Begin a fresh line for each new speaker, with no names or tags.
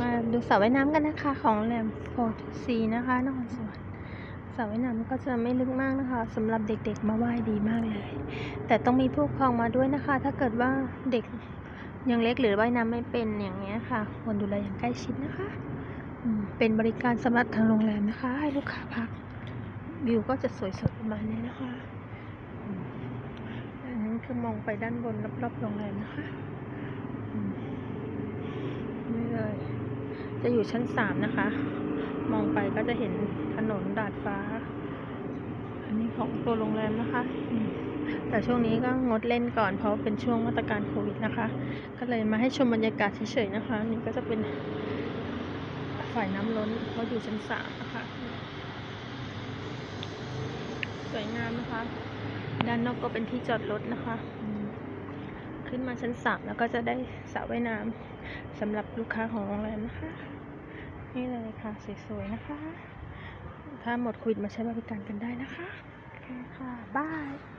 มาดูสระว่ายน้ำกันนะคะ ของโรงแรมโฟร์ซีนะคะนครสวรรค์สระว่ายน้ำก็จะไม่ลึกมากนะคะสำหรับเด็กๆมาว่ายดีมากเลย แต่ต้องมีผู้ปกครองมาด้วยนะคะ ถ้าเกิดว่าเด็กยังเล็กหรือว่ายน้ำไม่เป็นอย่างเงี้ยค่ะควรดูแลอย่างใกล้ชิดนะคะเป็นบริการสำหรับทางโรงแรมนะคะ ให้ลูกค้าพัก วิวก็จะสวยสดประมาณนี้นะคะ อันนั้นคือมองไปด้านบนรอบๆโรงแรมนะคะอืมนี่เลย จะอยู่ชั้นสามนะคะ มองไปก็จะเห็นถนนดาดฟ้า อันนี้ของตัวโรงแรมนะคะ แต่ช่วงนี้ก็งดเล่นก่อนเพราะเป็นช่วงมาตรการโควิดนะคะ ก็เลยมาให้ชมบรรยากาศเฉยๆนะคะ นี่ก็จะเป็นฝ่ายน้ำล้นเพราะอยู่ชั้นสามนะคะ สวยงามนะคะ ด้านนอกก็เป็นที่จอดรถนะคะ ขึ้นมาชั้นสามแล้วก็จะได้สระว่ายน้ำสำหรับลูกค้าของโรงแรมนะคะ นี่เลยค่ะสวยๆนะคะ ถ้าหมดโควิดมาใช้บริการกันได้นะคะ โอเคค่ะบาย